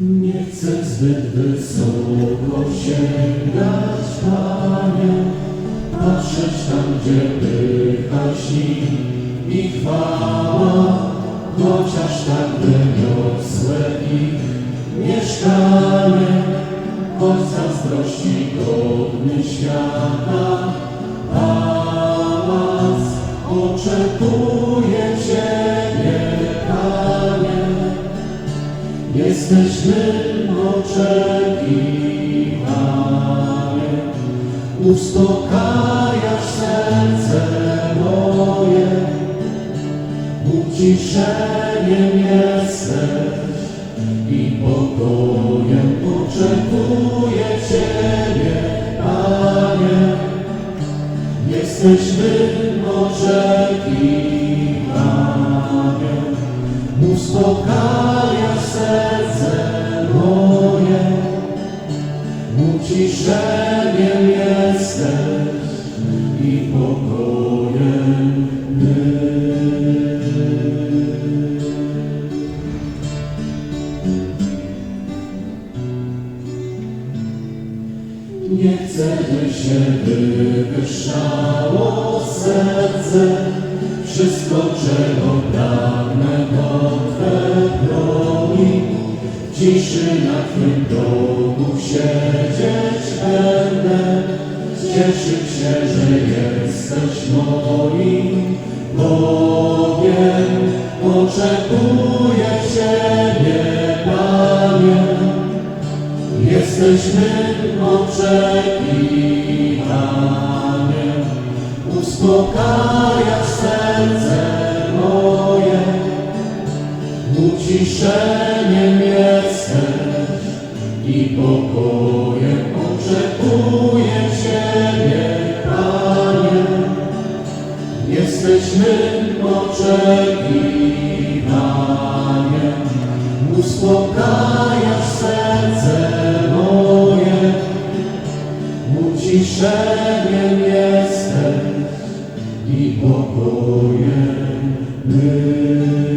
zbyt wysoko sięgać, Panie, patrzeć tam, gdzie pycha śni i chwała, chociaż tak wyniosłe ich mieszkanie, choć zazdrości godny świata, Pałac oczekuje Jesteśmy oczekiwani, uspokajasz serce moje, uciszeniem jesteś i pokojem oczekuję Ciebie, Panie. Jesteśmy Nie chcemy się wywyższało serce, wszystko czego pragnę to Twe broni. Ciszy na Twym progu siedzieć będę, cieszyć się, że jesteś moim Bogiem. Oczekuję Ciebie, Jesteśmy oczekiwani, uspokajasz serce moje, uciszeniem jesteś i pokojem oczekuję Ciebie, Panie. Jesteśmy oczekiwani, uspokajasz serce drzewiem jestem i pokojem był.